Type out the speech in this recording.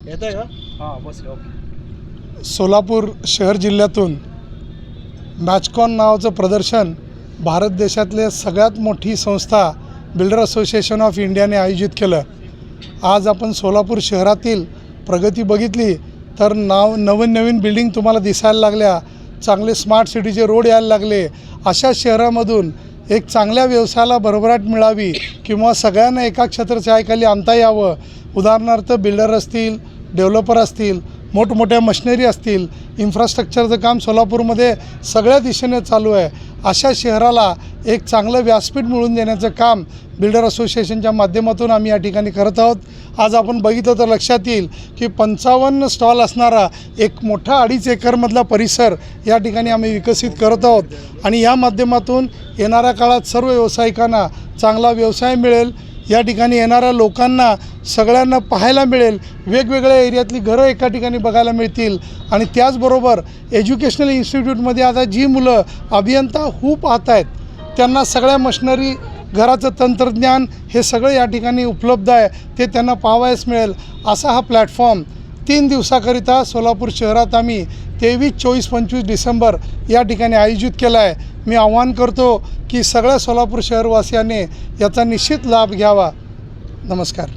येत आहे का? हां बस ओके. सोलापूर शहर जिल्ह्यातून मॅचकॉन नावाचं प्रदर्शन भारत देशातले सगळ्यात मोठी संस्था बिल्डर असोसिएशन ऑफ इंडियाने आयोजित केलं. आज आपण सोलापूर शहरातील प्रगती बघितली तर नाव नवीन नवीन बिल्डिंग तुम्हाला दिसायला लागल्या चांगले स्मार्ट सिटीचे रोड यायला लागले अशा शहरामधून एक चांगल्या व्यवसायाला भरभराट मिळावी किंवा सगळ्यांना एका छत्रछायाखाली आणता यावं. उदाहरणार्थ बिल्डर असतील डेव्हलपर असतील मोठमोठ्या मशिनरी असतील इन्फ्रास्ट्रक्चरचं काम सोलापूरमध्ये सगळ्या दिशेने चालू आहे. अशा शहराला एक चांगलं व्यासपीठ मिळवून देण्याचं काम बिल्डर असोसिएशनच्या माध्यमातून आम्ही या ठिकाणी करत आहोत. आज आपण बघितलं तर लक्षात येईल की पंचावन्न स्टॉल असणारा एक मोठा अडीच एकरमधला परिसर या ठिकाणी आम्ही विकसित करत आहोत. आणि या माध्यमातून येणाऱ्या काळात सर्व व्यावसायिकांना चांगला व्यवसाय मिळेल. या ठिकाणी येणाऱ्या लोकांना सगळ्यांना पाहायला मिळेल. वेगवेगळ्या एरियातली घरं एका ठिकाणी बघायला मिळतील. आणि त्याचबरोबर एज्युकेशनल इन्स्टिट्यूटमध्ये आता जी मुलं अभियंता होऊ पाहत आहेत त्यांना सगळ्या मशनरी घराचं तंत्रज्ञान हे सगळं या ठिकाणी उपलब्ध आहे. ते त्यांना पाहावयास मिळेल. असा हा प्लॅटफॉर्म तीन दिवसाकरिता सोलापूर शहरात आम्ही तेवीस चोवीस पंचवीस डिसेंबर या ठिकाणी आयोजित केला आहे. मी आव्हान करतो की सगळ्या सोलापूर शहरवासियांनी याचा निश्चित लाभ घ्यावा. नमस्कार.